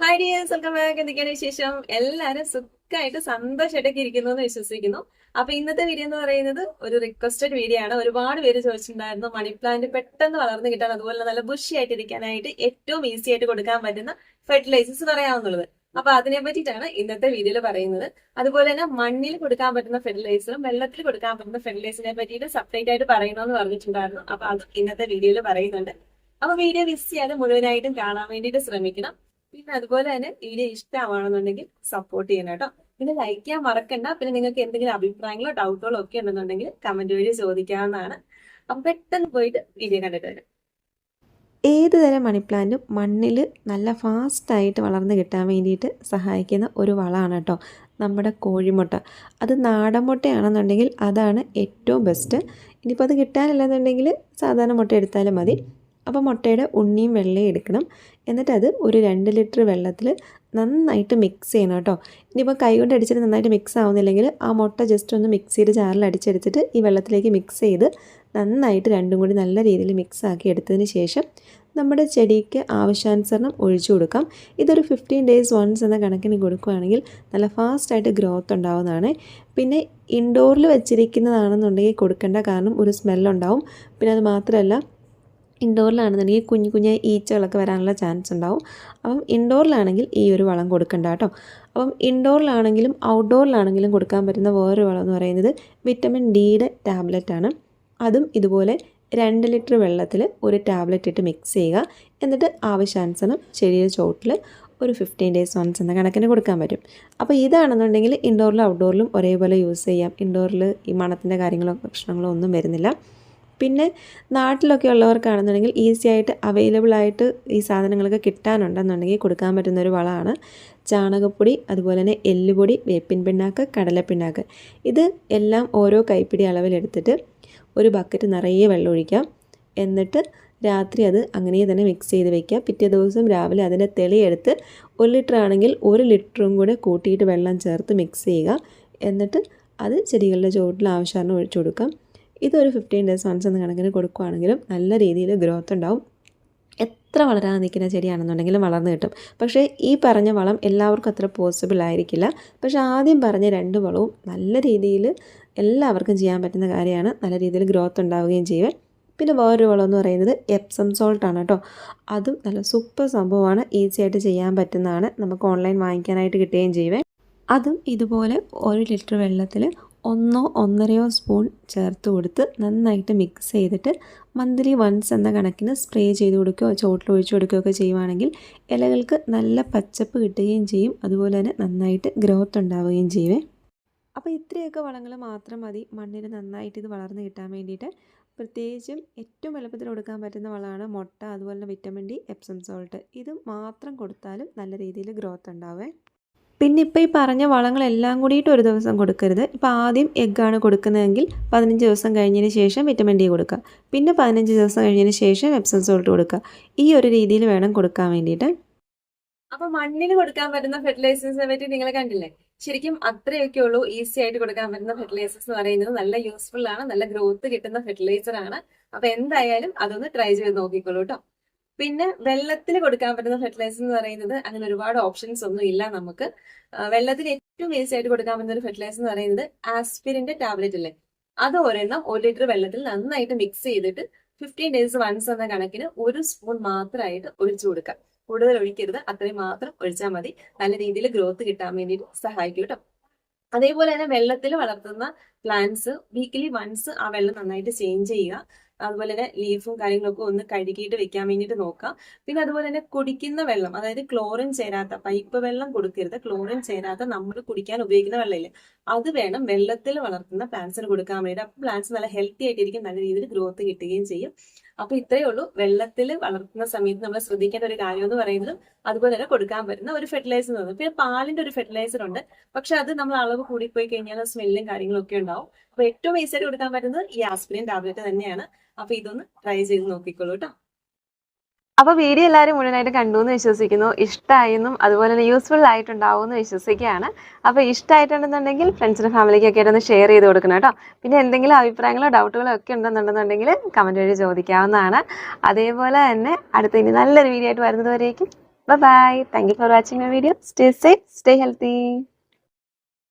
Hi dears welcome back എന്തൊക്കെയാണ് വിശേഷം? എല്ലാവരും സുഖമായിട്ട് സന്തോഷമായിട്ടൊക്കെ ഇരിക്കുന്നു എന്ന് വിശ്വസിക്കുന്നു. അപ്പൊ ഇന്നത്തെ വീഡിയോ എന്ന് പറയുന്നത് ഒരു റിക്വസ്റ്റഡ് വീഡിയോ ആണ്. ഒരുപാട് പേര് ചോദിച്ചിട്ടുണ്ടായിരുന്നു മണി പ്ലാന്റ് പെട്ടെന്ന് വളർന്നു കിട്ടാൻ അതുപോലെ നല്ല ബുഷി ആയിട്ട് ഇരിക്കാനായിട്ട് ഏറ്റവും ഈസി ആയിട്ട് കൊടുക്കാൻ പറ്റുന്ന ഫെർട്ടിലൈസേഴ്സ് പറയാവുന്നുള്ളത് അപ്പൊ അതിനെ പറ്റിയിട്ടാണ് ഇന്നത്തെ വീഡിയോയിൽ പറയുന്നത്. അതുപോലെ തന്നെ മണ്ണിൽ കൊടുക്കാൻ പറ്റുന്ന ഫെർട്ടിലൈസറും വെള്ളത്തിൽ കൊടുക്കാൻ പറ്റുന്ന ഫെർട്ടിലൈസറിനെ പറ്റിയിട്ട് സെപ്പറേറ്റ് ആയിട്ട് പറയണമെന്ന് പറഞ്ഞിട്ടുണ്ടായിരുന്നു. അപ്പൊ അത് ഇന്നത്തെ വീഡിയോയിൽ പറയുന്നുണ്ട്. അപ്പൊ വീഡിയോ മിസ് ചെയ്യാതെ മുഴുവനായിട്ടും കാണാൻ വേണ്ടിയിട്ട് ശ്രമിക്കണം. പിന്നെ അതുപോലെ തന്നെ വീഡിയോ ഇഷ്ടമാണെന്നുണ്ടെങ്കിൽ സപ്പോർട്ട് ചെയ്യണം കേട്ടോ. പിന്നെ ലൈക്ക് ചെയ്യാൻ മറക്കണ്ട. പിന്നെ നിങ്ങൾക്ക് എന്തെങ്കിലും അഭിപ്രായങ്ങളോ ഡൗട്ടുകളോ ഒക്കെ ഉണ്ടെന്നുണ്ടെങ്കിൽ കമന്റ് വഴി ചോദിക്കാവുന്നതാണ്. അപ്പൊ പെട്ടെന്ന് പോയിട്ട് വീഡിയോ കണ്ടിട്ട് വരാം. ഏത് തരം മണി പ്ലാന്റും മണ്ണിൽ നല്ല ഫാസ്റ്റായിട്ട് വളർന്ന് കിട്ടാൻ വേണ്ടിയിട്ട് സഹായിക്കുന്ന ഒരു വളമാണ് കേട്ടോ നമ്മുടെ കോഴിമുട്ട. അത് നാടൻ മുട്ടയാണെന്നുണ്ടെങ്കിൽ അതാണ് ഏറ്റവും ബെസ്റ്റ് ഇനിയിപ്പോൾ അത് കിട്ടാനില്ലെന്നുണ്ടെങ്കിൽ സാധാരണ മുട്ട എടുത്താലും മതി. അപ്പോൾ മുട്ടയുടെ ഉണ്ണിയും വെള്ളയും എടുക്കണം. എന്നിട്ട് അത് ഒരു രണ്ട് ലിറ്റർ വെള്ളത്തിൽ നന്നായിട്ട് മിക്സ് ചെയ്യണം കേട്ടോ. ഇനിയിപ്പോൾ കൈ കൊണ്ട് അടിച്ചിട്ട് നന്നായിട്ട് മിക്സ് ആവുന്നില്ലെങ്കിൽ ആ മുട്ട ജസ്റ്റ് ഒന്ന് മിക്സിയുടെ ജാറിൽ അടിച്ചെടുത്തിട്ട് ഈ വെള്ളത്തിലേക്ക് മിക്സ് ചെയ്ത് നന്നായിട്ട് രണ്ടും കൂടി നല്ല രീതിയിൽ മിക്സ് ആക്കി എടുത്തതിന് ശേഷം നമ്മുടെ ചെടിക്ക് ആവശ്യാനുസരണം ഒഴിച്ചു കൊടുക്കാം. ഇതൊരു ഫിഫ്റ്റീൻ ഡേയ്സ് വൺസ് എന്ന കണക്കിന് കൊടുക്കുകയാണെങ്കിൽ നല്ല ഫാസ്റ്റായിട്ട് ഗ്രോത്ത് ഉണ്ടാവുന്നതാണ്. പിന്നെ ഇൻഡോറിൽ വെച്ചിരിക്കുന്നതാണെന്നുണ്ടെങ്കിൽ കൊടുക്കേണ്ട കാരണം ഒരു സ്മെല്ലുണ്ടാവും പിന്നെ അത് മാത്രമല്ല ഇൻഡോറിലാണെന്നുണ്ടെങ്കിൽ കുഞ്ഞു കുഞ്ഞു ഈച്ചകളൊക്കെ വരാനുള്ള ചാൻസ് ഉണ്ടാവും. അപ്പം ഇൻഡോറിലാണെങ്കിൽ ഈ ഒരു വളം കൊടുക്കണ്ട കേട്ടോ. അപ്പം ഇൻഡോറിലാണെങ്കിലും ഔട്ട്ഡോറിലാണെങ്കിലും കൊടുക്കാൻ പറ്റുന്ന വേറൊരു വളം എന്ന് പറയുന്നത് വിറ്റമിൻ ഡിയുടെ ടാബ്ലറ്റാണ് അതും ഇതുപോലെ രണ്ട് ലിറ്റർ വെള്ളത്തിൽ ഒരു ടാബ്ലറ്റ് ഇട്ട് മിക്സ് ചെയ്യുക. എന്നിട്ട് ആവശ്യാനുസരണം ചെറിയ ചോട്ടിൽ ഒരു ഫിഫ്റ്റീൻ ഡേയ്സ് വൺസ് എന്ന കണക്കിന് കൊടുക്കാൻ പറ്റും. അപ്പോൾ ഇതാണെന്നുണ്ടെങ്കിൽ ഇൻഡോറിലും ഔട്ട്ഡോറിലും ഒരേപോലെ യൂസ് ചെയ്യാം. ഇൻഡോറിൽ ഈ മണത്തിന്റെ കാര്യങ്ങളോ പ്രശ്നങ്ങളോ ഒന്നും വരുന്നില്ല. പിന്നെ നാട്ടിലൊക്കെ ഉള്ളവർക്കാണെന്നുണ്ടെങ്കിൽ ഈസി ആയിട്ട് അവൈലബിൾ ആയിട്ട് ഈ സാധനങ്ങളൊക്കെ കിട്ടാനുണ്ടെന്നുണ്ടെങ്കിൽ കൊടുക്കാൻ പറ്റുന്ന ഒരു വളമാണ് ചാണകപ്പൊടി അതുപോലെ തന്നെ എല്ലുപൊടി വേപ്പിൻ പിണ്ണാക്ക് കടലപ്പിണ്ണാക്ക്. ഇത് എല്ലാം ഓരോ കൈപ്പിടി അളവിലെടുത്തിട്ട് ഒരു ബക്കറ്റ് നിറയെ വെള്ളം ഒഴിക്കാം. എന്നിട്ട് രാത്രി അത് അങ്ങനെ തന്നെ മിക്സ് ചെയ്ത് വെക്കുക പിറ്റേ ദിവസം രാവിലെ അതിന്റെ തെളിയെടുത്ത് ഒരു ലിറ്റർ ആണെങ്കിൽ ഒരു ലിറ്ററും കൂടെ കൂട്ടിയിട്ട് വെള്ളം ചേർത്ത് മിക്സ് ചെയ്യുക. എന്നിട്ട് അത് ചെടികളുടെ ചുവട്ടിൽ ആവശ്യമാണ് ഒഴിച്ചു കൊടുക്കാം. ഇതൊരു ഫിഫ്റ്റീൻ ഡേയ്സ് വൺസ് എന്ന കണക്കിന് കൊടുക്കുകയാണെങ്കിലും നല്ല രീതിയിൽ ഗ്രോത്ത് ഉണ്ടാവും. എത്ര വളരാൻ നിൽക്കുന്ന ചെടിയാണെന്നുണ്ടെങ്കിലും വളർന്നു കിട്ടും. പക്ഷേ ഈ പറഞ്ഞ വളം എല്ലാവർക്കും അത്ര പോസിബിൾ ആയിരിക്കില്ല. പക്ഷേ ആദ്യം പറഞ്ഞ രണ്ട് വളവും നല്ല രീതിയിൽ എല്ലാവർക്കും ചെയ്യാൻ പറ്റുന്ന കാര്യമാണ്. നല്ല രീതിയിൽ ഗ്രോത്ത് ഉണ്ടാവുകയും ചെയ്യും പിന്നെ വേറൊരു വളം എന്ന് പറയുന്നത് എപ്സം സോൾട്ടാണ് കേട്ടോ. അതും നല്ല സൂപ്പർ സംഭവമാണ്. ഈസി ആയിട്ട് ചെയ്യാൻ പറ്റുന്നതാണ്. നമുക്ക് ഓൺലൈൻ വാങ്ങിക്കാനായിട്ട് കിട്ടുകയും ചെയ്യുവേ അതും ഇതുപോലെ ഒരു ലിറ്റർ വെള്ളത്തിൽ ഒന്നോ ഒന്നരയോ സ്പൂൺ ചേർത്ത് കൊടുത്ത് നന്നായിട്ട് മിക്സ് ചെയ്തിട്ട് മന്ത്ലി വൺസ് എന്ന കണക്കിന് സ്പ്രേ ചെയ്ത് കൊടുക്കുകയോ ചോട്ടിൽ ഒഴിച്ചു കൊടുക്കുകയോ ഒക്കെ ചെയ്യുവാണെങ്കിൽ ഇലകൾക്ക് നല്ല പച്ചപ്പ് കിട്ടുകയും ചെയ്യും. അതുപോലെ തന്നെ നന്നായിട്ട് ഗ്രോത്ത് ഉണ്ടാവുകയും ചെയ്യുവേ അപ്പോൾ ഇത്രയൊക്കെ വളങ്ങൾ മാത്രം മതി. മണ്ണിൽ നന്നായിട്ട് ഇത് വളർന്ന് കിട്ടാൻ വേണ്ടിയിട്ട്. പ്രത്യേകിച്ചും ഏറ്റവും എളുപ്പത്തിൽ കൊടുക്കാൻ പറ്റുന്ന വളമാണ് മുട്ട അതുപോലെ തന്നെ വിറ്റമിൻ ഡി എപ്സം സോൾട്ട് ഇത് മാത്രം കൊടുത്താലും നല്ല രീതിയിൽ ഗ്രോത്ത് ഉണ്ടാവേ. പിന്നെ ഇപ്പോൾ ഈ പറഞ്ഞ വളങ്ങളെല്ലാം കൂടിയിട്ട് ഒരു ദിവസം കൊടുക്കരുത്. ഇപ്പോൾ ആദ്യം എഗ്ഗാണ് കൊടുക്കുന്നതെങ്കിൽ പതിനഞ്ച് ദിവസം കഴിഞ്ഞതിന് ശേഷം വിറ്റമിൻ ഡി കൊടുക്കുക. പിന്നെ പതിനഞ്ച് ദിവസം കഴിഞ്ഞതിന് ശേഷം എപ്സം സോൾട്ട് കൊടുക്കുക. ഈ ഒരു രീതിയിൽ വേണം കൊടുക്കാൻ വേണ്ടിയിട്ട്. അപ്പോൾ മണ്ണിന് കൊടുക്കാൻ പറ്റുന്ന ഫെർട്ടിലൈസേഴ്സിനെ പറ്റി നിങ്ങൾ കണ്ടില്ലേ? ശരിക്കും അത്രയൊക്കെ ഉള്ളൂ ഈസി ആയിട്ട് കൊടുക്കാൻ പറ്റുന്ന ഫെർട്ടിലൈസേഴ്സ് എന്ന് പറയുന്നത്. നല്ല യൂസ്ഫുൾ ആണ് നല്ല ഗ്രോത്ത് കിട്ടുന്ന ഫെർട്ടിലൈസർ ആണ്. അപ്പൊ എന്തായാലും അതൊന്ന് ട്രൈ ചെയ്ത് നോക്കിക്കോളൂ കേട്ടോ. പിന്നെ വെള്ളത്തിൽ കൊടുക്കാൻ പറ്റുന്ന ഫെർട്ടിലൈസർ എന്ന് പറയുന്നത് അങ്ങനെ ഒരുപാട് ഓപ്ഷൻസ് ഒന്നും ഇല്ല നമുക്ക്. വെള്ളത്തിന് ഏറ്റവും ഈസി ആയിട്ട് കൊടുക്കാൻ പറ്റുന്ന ഒരു ഫെർട്ടിലൈസർ എന്ന് പറയുന്നത് ആസ്പിരിന്റെ ടാബ്ലറ്റ് അല്ലേ? അത് ഒരെണ്ണം ഒരു ലിറ്റർ വെള്ളത്തിൽ നന്നായിട്ട് മിക്സ് ചെയ്തിട്ട് ഫിഫ്റ്റീൻ ഡേയ്സ് വൺസ് എന്ന കണക്കിന് ഒരു സ്പൂൺ മാത്രമായിട്ട് ഒഴിച്ചു കൊടുക്കാം കൂടുതൽ ഒഴിക്കരുത്. അത്രയും മാത്രം ഒഴിച്ചാൽ മതി. നല്ല രീതിയിൽ ഗ്രോത്ത് കിട്ടാൻ വേണ്ടിയിട്ട് സഹായിക്കും കേട്ടോ അതേപോലെ തന്നെ വെള്ളത്തിൽ വളർത്തുന്ന പ്ലാന്റ്സ് വീക്കിലി വൺസ് ആ വെള്ളം നന്നായിട്ട് ചേഞ്ച് ചെയ്യുക. അതുപോലെ തന്നെ ലീഫും കാര്യങ്ങളൊക്കെ ഒന്ന് കഴുകിയിട്ട് വെക്കാൻ വേണ്ടിയിട്ട് നോക്കാം. പിന്നെ അതുപോലെ തന്നെ കുടിക്കുന്ന വെള്ളം അതായത് ക്ലോറിൻ ചേരാത്ത പൈപ്പ് വെള്ളം കൊടുക്കരുത്. ക്ലോറിൻ ചേരാത്ത നമ്മൾ കുടിക്കാൻ ഉപയോഗിക്കുന്ന വെള്ളമില്ല അത് വേണം വെള്ളത്തിൽ വളർത്തുന്ന പ്ലാന്റ്സിന് കൊടുക്കാൻ വേണ്ടിയിട്ട്. അപ്പൊ പ്ലാന്റ്സ് നല്ല ഹെൽത്തി ആയിട്ടിരിക്കും നല്ല രീതിയിൽ ഗ്രോത്ത് കിട്ടുകയും ചെയ്യും. അപ്പൊ ഇത്രയേ ഉള്ളൂ. വെള്ളത്തിൽ വളർത്തുന്ന സമയത്ത് നമ്മൾ ശ്രദ്ധിക്കേണ്ട ഒരു കാര്യം എന്ന് പറയുന്നത് അതുപോലെ തന്നെ കൊടുക്കാൻ പറ്റുന്ന ഒരു ഫെർട്ടിലൈസർ എന്ന് പിന്നെ പാലിന്റെ ഒരു ഫെർട്ടിലൈസർ ഉണ്ട്. പക്ഷെ അത് നമ്മൾ അളവ് കൂടിപ്പോയി കഴിഞ്ഞാൽ സ്മെല്ലും കാര്യങ്ങളും ഒക്കെ ഉണ്ടാവും. അപ്പൊ ഏറ്റവും ഈസിയായിട്ട് കൊടുക്കാൻ പറ്റുന്നത് ഈ ആസ്പിരിൻ ടാബ്ലറ്റ് തന്നെയാണ്. അപ്പൊ ഇതൊന്ന് ട്രൈ ചെയ്ത് നോക്കിക്കോളൂ കേട്ടോ. അപ്പൊ വീഡിയോ എല്ലാവരും മുഴുവനായിട്ട് കണ്ടു എന്ന് വിശ്വസിക്കുന്നു. ഇഷ്ടമായെന്നും അതുപോലെ തന്നെ യൂസ്ഫുൾ ആയിട്ടുണ്ടാവും എന്ന് വിശ്വസിക്കുകയാണ്. അപ്പൊ ഇഷ്ടമായിട്ടുണ്ടെന്നുണ്ടെങ്കിൽ ഫ്രണ്ട്സിനും ഫാമിലിക്കൊക്കെ ആയിട്ട് ഒന്ന് ഷെയർ ചെയ്ത് കൊടുക്കണം കേട്ടോ. പിന്നെ എന്തെങ്കിലും അഭിപ്രായങ്ങളോ ഡൗട്ടുകളോ ഒക്കെ ഉണ്ടെന്നുണ്ടെന്നുണ്ടെങ്കിൽ കമന്റ് വഴി ചോദിക്കാവുന്നതാണ്. അതേപോലെ തന്നെ അടുത്ത ഇനി നല്ലൊരു വീഡിയോ ആയിട്ട് വരുന്നതുവരേക്കും bye bye thank you for watching my video stay safe stay healthy